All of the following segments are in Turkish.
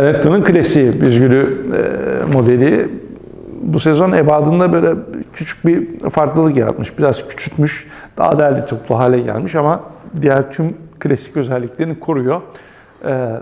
Benetton'un klasiği büzgülü e, modeli bu sezon ebadında böyle küçük bir farklılık yaratmış. Biraz küçültmüş, daha değerli toplu hale gelmiş ama diğer tüm klasik özelliklerini koruyor. Ee,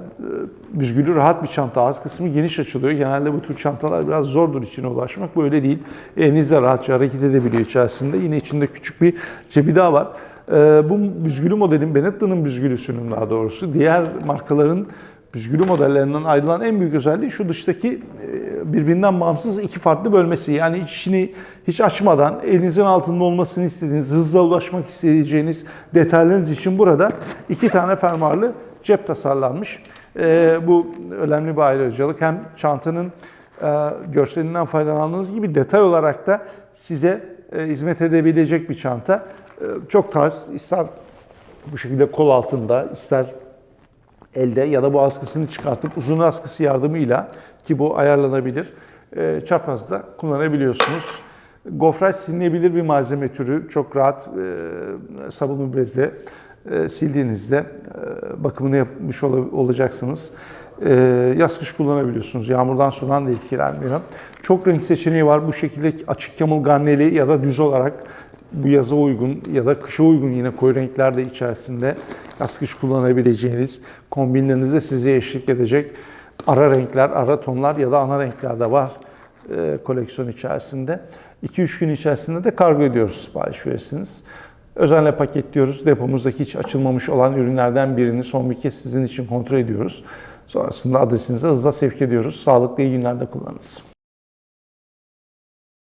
büzgülü rahat bir çanta. Ağız kısmı geniş açılıyor. Genelde bu tür çantalar biraz zordur içine ulaşmak. Böyle değil. Elinizle rahatça hareket edebiliyor içerisinde. Yine içinde küçük bir cebi daha var. Ee, bu büzgülü modelin, Benetton'un büzgülüsünün daha doğrusu, diğer markaların büzgülü modellerinden ayrılan en büyük özelliği şu dıştaki e, birbirinden bağımsız iki farklı bölmesi. Yani içini hiç açmadan elinizin altında olmasını istediğiniz, hızla ulaşmak isteyeceğiniz detaylarınız için burada iki tane fermuarlı cep tasarlanmış. E, bu önemli bir ayrıcalık. Hem çantanın e, görselinden faydalandığınız gibi detay olarak da size hizmet edebilecek bir çanta. Çok tarz, ister bu şekilde kol altında, ister elde ya da bu askısını çıkartıp uzun askısı yardımıyla ki bu ayarlanabilir e, çaprazda kullanabiliyorsunuz. Gofret silinebilir bir malzeme türü. Çok rahat e, sabunlu bezle e, sildiğinizde e, bakımını yapmış ol- olacaksınız. E, yaz kış kullanabiliyorsunuz. Yağmurdan sudan da etkilenmiyor. Çok renk seçeneği var. Bu şekilde açık yamul garneli ya da düz olarak bu yaza uygun ya da kışa uygun yine koyu renkler de içerisinde yaz kış kullanabileceğiniz kombinlerinize size eşlik edecek ara renkler, ara tonlar ya da ana renkler de var e, koleksiyon içerisinde. 2-3 gün içerisinde de kargo ediyoruz sipariş verirsiniz. Özenle paketliyoruz. Depomuzdaki hiç açılmamış olan ürünlerden birini son bir kez sizin için kontrol ediyoruz. Sonrasında adresinize hızla sevk ediyoruz. Sağlıklı iyi günlerde kullanınız.